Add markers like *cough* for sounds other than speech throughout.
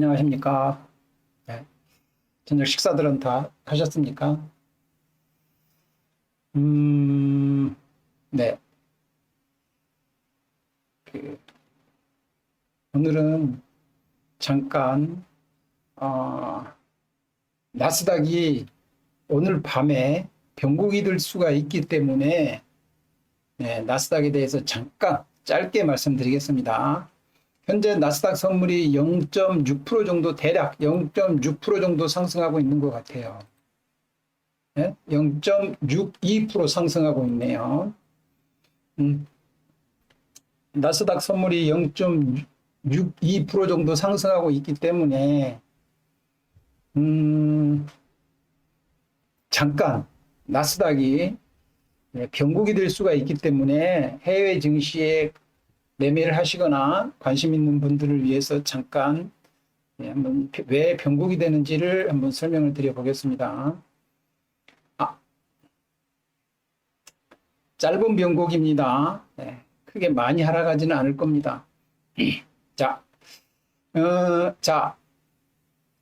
안녕하십니까. 네. 저녁 식사들은 다 하셨습니까? 음, 네. 그, 오늘은 잠깐, 어, 나스닥이 오늘 밤에 변곡이 될 수가 있기 때문에, 네, 나스닥에 대해서 잠깐 짧게 말씀드리겠습니다. 현재 나스닥 선물이 0.6% 정도 대략 0.6% 정도 상승하고 있는 것 같아요. 네? 0.62% 상승하고 있네요. 음, 나스닥 선물이 0.62% 정도 상승하고 있기 때문에 음, 잠깐 나스닥이 네, 변곡이 될 수가 있기 때문에 해외 증시에 매매를 하시거나 관심 있는 분들을 위해서 잠깐 예, 한번 왜 변곡이 되는지를 한번 설명을 드려 보겠습니다. 아, 짧은 변곡입니다. 네, 크게 많이 하락하지는 않을 겁니다. *clears throat* 자, 어, 자,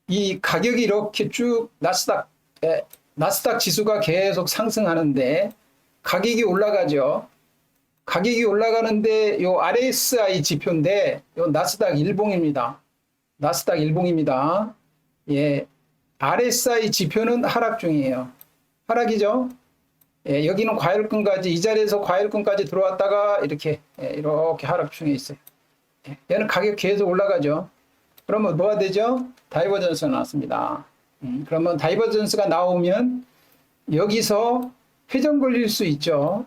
이 가격이 이렇게 쭉 나스닥, 에, 나스닥 지수가 계속 상승하는데 가격이 올라가죠. 가격이 올라가는데 요 RSI 지표인데 요 나스닥 일봉입니다. 나스닥 일봉입니다. 예. RSI 지표는 하락 중이에요. 하락이죠. 예, 여기는 과열권까지 이 자리에서 과열권까지 들어왔다가 이렇게 예, 이렇게 하락 중에 있어요. 예, 얘는 가격 계속 올라가죠. 그러면 뭐가 되죠? 다이버전스가 나왔습니다. 음, 그러면 다이버전스가 나오면 여기서 회전 걸릴 수 있죠.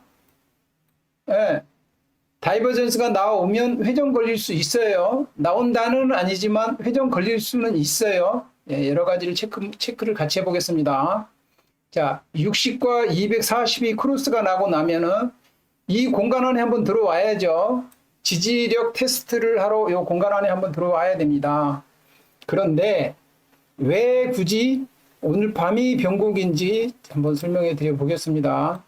예. 다이버전스가 나오면 회전 걸릴 수 있어요. 나온다는 아니지만 회전 걸릴 수는 있어요. 예, 여러 가지를 체크, 체크를 같이 해보겠습니다. 자, 60과 240이 크로스가 나고 나면은 이 공간 안에 한번 들어와야죠. 지지력 테스트를 하러 이 공간 안에 한번 들어와야 됩니다. 그런데 왜 굳이 오늘 밤이 변곡인지 한번 설명해 드려 보겠습니다.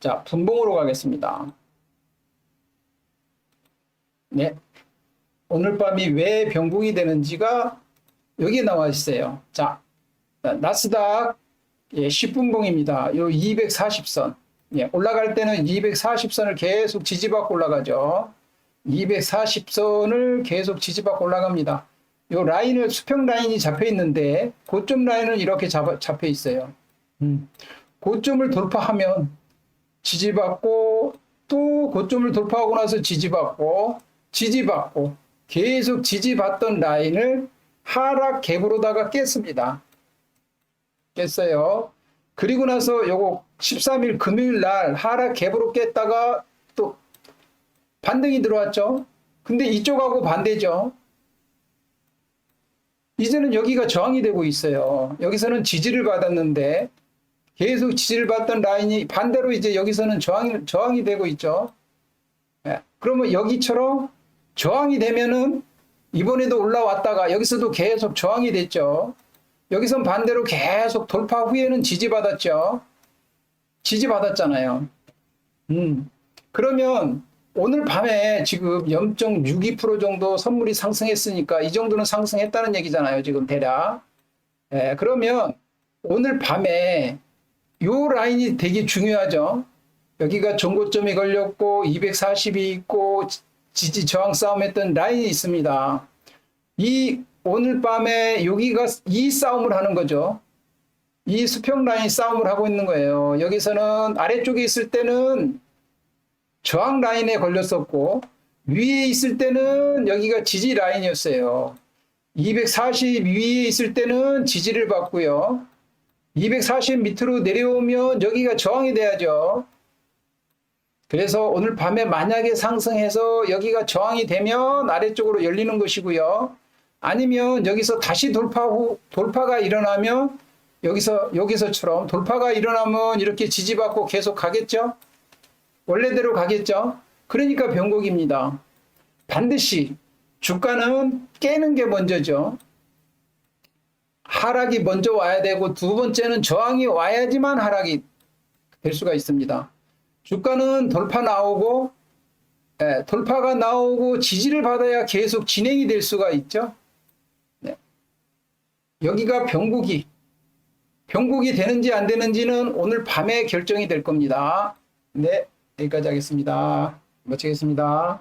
자, 분봉으로 가겠습니다. 네. 오늘 밤이 왜 변곡이 되는지가 여기에 나와 있어요. 자, 나스닥 예, 10분봉입니다. 요 240선. 예, 올라갈 때는 240선을 계속 지지받고 올라가죠. 240선을 계속 지지받고 올라갑니다. 요 라인을 수평 라인이 잡혀 있는데 고점 라인은 이렇게 잡아, 잡혀 있어요. 음. 고점을 돌파하면 지지받고 또 고점을 돌파하고 나서 지지받고 지지받고 계속 지지받던 라인을 하락 갭으로다가 깼습니다. 깼어요. 그리고 나서 요거 13일 금요일 날 하락 갭으로 깼다가 또 반등이 들어왔죠. 근데 이쪽하고 반대죠. 이제는 여기가 저항이 되고 있어요. 여기서는 지지를 받았는데 계속 지지를 받던 라인이 반대로 이제 여기서는 저항이, 저항이 되고 있죠. 예. 그러면 여기처럼 저항이 되면은 이번에도 올라왔다가 여기서도 계속 저항이 됐죠. 여기선 반대로 계속 돌파 후에는 지지받았죠. 지지받았잖아요. 음. 그러면 오늘 밤에 지금 0.62% 정도 선물이 상승했으니까 이 정도는 상승했다는 얘기잖아요. 지금 대략. 예, 그러면 오늘 밤에 요 라인이 되게 중요하죠. 여기가 정고점이 걸렸고 240이 있고 지지 저항 싸움 했던 라인이 있습니다. 이 오늘 밤에 여기가 이 싸움을 하는 거죠. 이 수평 라인 싸움을 하고 있는 거예요. 여기서는 아래쪽에 있을 때는 저항 라인에 걸렸었고 위에 있을 때는 여기가 지지 라인이었어요. 240 위에 있을 때는 지지를 받고요. 240 밑으로 내려오면 여기가 저항이 돼야죠. 그래서 오늘 밤에 만약에 상승해서 여기가 저항이 되면 아래쪽으로 열리는 것이고요. 아니면 여기서 다시 돌파 후 돌파가 일어나면 여기서 여기서처럼 돌파가 일어나면 이렇게 지지받고 계속 가겠죠? 원래대로 가겠죠? 그러니까 변곡입니다. 반드시 주가는 깨는 게 먼저죠. 하락이 먼저 와야 되고 두 번째는 저항이 와야지만 하락이 될 수가 있습니다. 주가는 돌파 나오고 예, 돌파가 나오고 지지를 받아야 계속 진행이 될 수가 있죠. 네. 여기가 병국이 병국이 되는지 안 되는지는 오늘 밤에 결정이 될 겁니다. 네, 여기까지 하겠습니다. 마치겠습니다.